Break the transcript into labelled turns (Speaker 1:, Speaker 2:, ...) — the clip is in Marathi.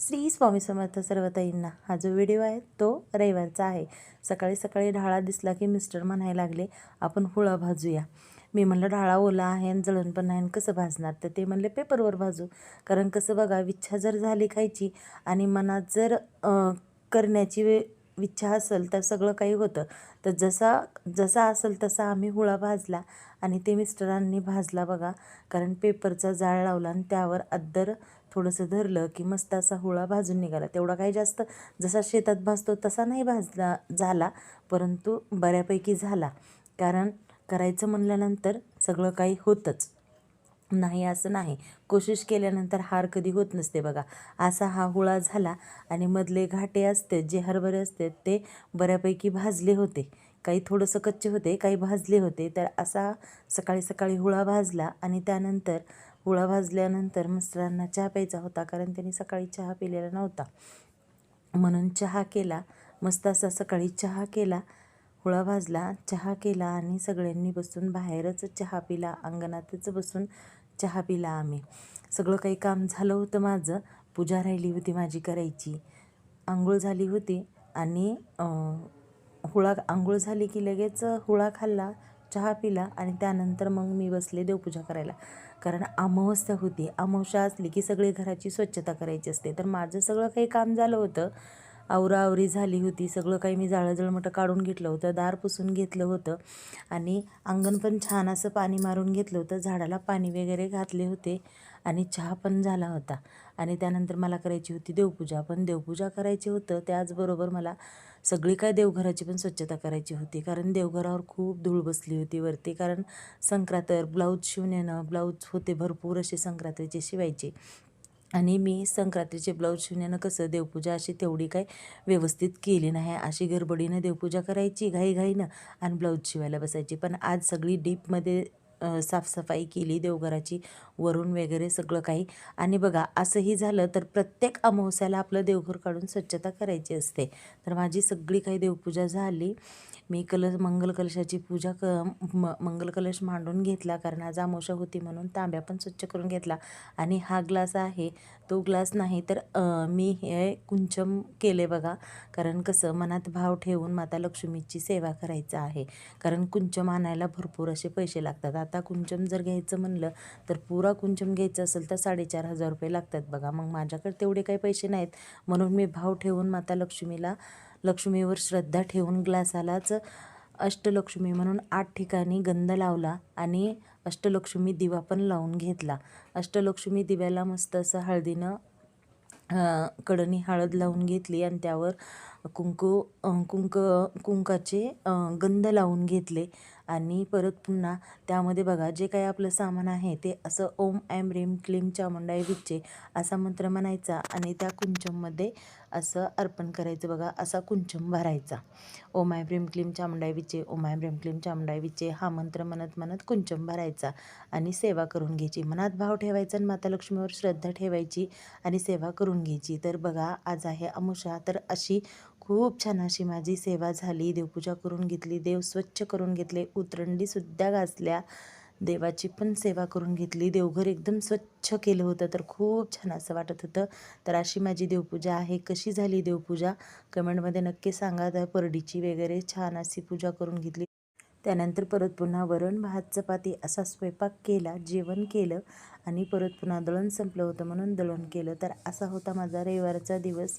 Speaker 1: श्री स्वामी समर्थ सर्वताईंना हा जो व्हिडिओ आहे तो रविवारचा आहे. सकाळी सकाळी ढाळा दिसला की मिस्टर म्हणायला लागले आपण हुळा भाजूया. मी म्हणलं ढाळा ओला आहे आणि जळण पण नाही आणि कसं भाजणार? तर ते म्हणले पेपरवर भाजू कारण कसं बघा इच्छा जर झाली खायची आणि मनात जर करण्याची वे इच्छा असेल तर सगळं काही होतं. तर जसा जसा असेल तसा आम्ही हुळा भाजला आणि ते मिस्टरांनी भाजला बघा. कारण पेपरचा जाळ लावला आणि त्यावर अद्दर थोडंसं धरलं की मस्त असा हुळा भाजून निघाला. तेवढा काही जास्त जसा शेतात भाजतो तसा नाही भाजला झाला परंतु बऱ्यापैकी झाला. कारण करायचं म्हणल्यानंतर सगळं काही होतंच. नाही असं नाही. कोशिश केल्यानंतर हार कधी होत नसते बघा. असा हा हुळा झाला आणि मधले घाटे असते जे हरभरे असते ते बऱ्यापैकी भाजले होते. काही थोडंसं कच्चे होते काही भाजले होते. तर असा सकाळी सकाळी हुळा भाजला आणि त्यानंतर हुळा भाजल्यानंतर मिस्टरांना चहा प्यायचा होता कारण त्यांनी सकाळी चहा पिलेला नव्हता. म्हणून चहा केला मस्त असा सकाळी चहा केला हुळा भाजला चहा केला आणि सगळ्यांनी बसून बाहेरच चहा पिला अंगणातच बसून चहा पिला आम्ही. सगळं काही काम झालं होतं माझं. पूजा राहिली होती माझी करायची. आंघोळ झाली होती आणि हुळा आंघोळ झाली की लगेच हुळा खाल्ला चहा पिला आणि त्यानंतर मग मी बसले देवपूजा करायला. कारण अमावस्या होती. अमावस्या असली की सगळी घराची स्वच्छता करायची असते. तर माझं सगळं काही काम झालं होतं. आवराआवरी झाली होती. सगळं काही मी जाळं जळमटं काढून घेतलं होतं. दार पुसून घेतलं होतं आणि अंगण पण छान असं पाणी मारून घेतलं होतं. झाडाला पाणी वगैरे घातले होते आणि चहा पण झाला होता. आणि त्यानंतर मला करायची होती देवपूजा. पण देवपूजा करायची होतं. त्याचबरोबर मला सगळी काय देवघराची पण स्वच्छता करायची होती. कारण देवघरावर खूप धूळ बसली होती वरती. कारण संक्रातर ब्लाऊज शिवण्यानं ब्लाऊज होते भरपूर असे संक्रांतीचे शिवायचे. आणि मी संक्रांतीचे ब्लाऊज शिवण्यानं कसं देवपूजा अशी तेवढी काय व्यवस्थित केली नाही. अशी गडबडीनं देवपूजा करायची घाईघाईनं आणि ब्लाऊज शिवायला बसायची. पण आज सगळी डीपमध्ये साफसफाई केली देवघराची वरून वगैरे सगळं काही. आणि बघा असंही झालं तर प्रत्येक अमावस्याला आपलं देवघर काढून स्वच्छता करायची असते. तर माझी सगळी काही देवपूजा झाली. मी कलश मंगल कलशाची पूजा क म मंगल कलश मांडून घेतला कारण आज अमावस्या होती म्हणून तांब्या पण स्वच्छ करून घेतला. आणि हा ग्लास आहे तो ग्लास नाही तर मी हे कुंचम केले बघा. कारण कसं मनात भाव ठेवून माता लक्ष्मीची सेवा करायचं आहे. कारण कुंचम आणायला भरपूर असे पैसे लागतात. आता कुंचम जर घ्यायचं म्हणलं तर पुरा कुंचम घ्यायचं असेल तर साडेचार हजार रुपये लागतात बघा. मग माझ्याकडे तेवढे काही पैसे नाहीत. म्हणून मी भाव ठेवून माता लक्ष्मीला लक्ष्मीवर श्रद्धा ठेवून ग्लासालाच अष्टलक्ष्मी म्हणून आठ ठिकाणी गंध लावला आणि अष्टलक्ष्मी दिवा पण लावून घेतला. अष्टलक्ष्मी दिव्याला मस्त असं हळदीनं कडणी कडनी हळद लावून घेतली आणि त्यावर कुंकू कुंक कुंकाचे गंध लावून घेतले. आणि परत पुन्हा त्यामध्ये बघा जे काही आपलं सामान आहे ते असं ओम ॲम रेम क्लीम चामुंडाई विच्चे असा मंत्र म्हणायचा आणि त्या कुंचममध्ये असं अर्पण करायचं बघा असा कुंचम भरायचा. ओम ऐम रीम क्लीम चामुंडाई विचे ओम आय रीम क्लीम चामुंडाई विचे हा मंत्र म्हणत म्हणत कुंचम भरायचा आणि सेवा करून घ्यायची. मनात भाव ठेवायचा आणि माता लक्ष्मीवर श्रद्धा ठेवायची आणि सेवा करून घ्यायची. तर बघा आज आहे अमुषा तर अशी खूप छान अशी माझी सेवा झाली. देवपूजा करून घेतली देव स्वच्छ करून घेतले उतरंडीसुद्धा घासल्या देवाची पण सेवा करून घेतली. देवघर एकदम स्वच्छ केलं होतं तर खूप छान असं वाटत होतं. तर अशी माझी देवपूजा आहे. कशी झाली देवपूजा? कमेंटमध्ये नक्की सांगा. तर परडीची वगैरे छान अशी पूजा करून घेतली. त्यानंतर परत पुन्हा वरण भात चपाती असा स्वयंपाक केला जेवण केलं आणि परत पुन्हा दळण संपलं होतं म्हणून दळण केलं. तर असा होता माझा रविवारचा दिवस.